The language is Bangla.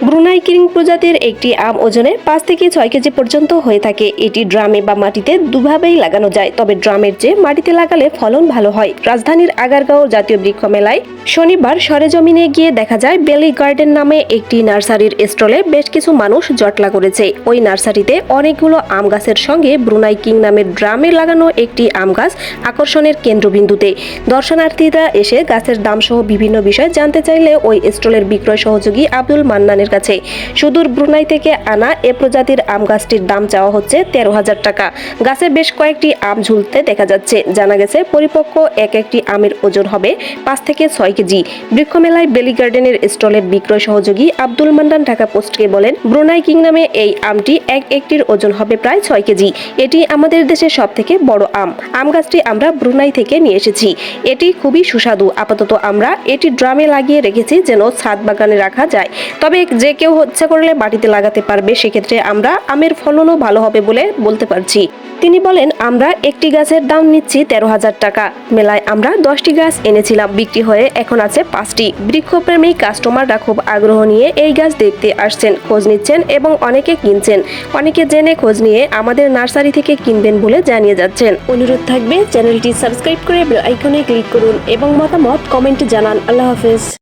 ব্রুনাই কিং প্রজাতির একটি আম ওজনে পাঁচ থেকে ছয় কেজি পর্যন্ত হয়ে থাকে। এটি ড্রামে বা মাটিতে দুভাবেই লাগানো যায়, তবে ড্রামের চেয়ে মাটিতে লাগালে ফলন ভালো হয়। রাজধানীর আগারগাঁও জাতীয় বৃক্ষ মেলায় শনিবার সরেজমিনে গিয়ে দেখা যায়, বেলি গার্ডেন নামে একটি নার্সারির স্টলে বেশ কিছু মানুষ জটলা করেছে। ওই নার্সারিতে অনেকগুলো আম গাছের সঙ্গে ব্রুনাই কিং নামের ড্রামে লাগানো একটি আম গাছ আকর্ষণের কেন্দ্রবিন্দুতে। দর্শনার্থীরা এসে গাছের দাম সহ বিভিন্ন বিষয় জানতে চাইলে ওই স্টলের বিক্রয় সহযোগী আব্দুল মান্নানের কাছে। সুদূর ব্রুনাই থেকে আনা এ প্রজাতির আম গাছটির দাম চাওয়া হচ্ছে তেরো হাজার টাকা। গাছে বেশ কয়েকটি আম ঝুলতে দেখা যাচ্ছে। জানা গেছে, পরিপক্ক এক একটি আমের ওজন হবে পাঁচ থেকে ছয় কেজি। বৃক্ষমেলায় বেলি গার্ডেনের স্টলের বিক্রয় সহযোগী আব্দুল মান্নান ঢাকা পোস্টকে বলেন, ব্রুনাই কিং নামে এই আমটি এক একটির ওজন হবে প্রায় ছয় কেজি। এটি আমাদের দেশের সব থেকে বড় আম। আম গাছটি আমরা ব্রুনাই থেকে নিয়ে এসেছি। এটি খুবই সুস্বাদু। আপাতত আমরা এটি ড্রামে লাগিয়ে রেখেছি যেন ছাদ বাগানে রাখা যায়। তবে যে কেউ ইচ্ছা করলে মাটিতে লাগাতে পারবে, সেক্ষেত্রে আমরা আমের ফলনও ভালো হবে বলে বলতে পারছি। তিনি বলেন, আমরা একটি গাছের দাম নিচ্ছি তেরো হাজার টাকা। মেলায় আমরা দশটি গাছ এনেছিলাম, বিক্রি হয়ে এখন আছে পাঁচটি। বৃক্ষপ্রেমী কাস্টমাররা খুব আগ্রহ নিয়ে এই গাছ দেখতে আসছেন, খোঁজ নিচ্ছেন এবং অনেকে কিনছেন। অনেকে জেনে খোঁজ নিয়ে আমাদের নার্সারি থেকে কিনবেন বলে জানিয়ে যাচ্ছেন। অনুরোধ থাকবে, চ্যানেলটি সাবস্ক্রাইব করে আইকনে ক্লিক করুন এবং মতামত কমেন্টে জানান। আল্লাহ হাফেজ।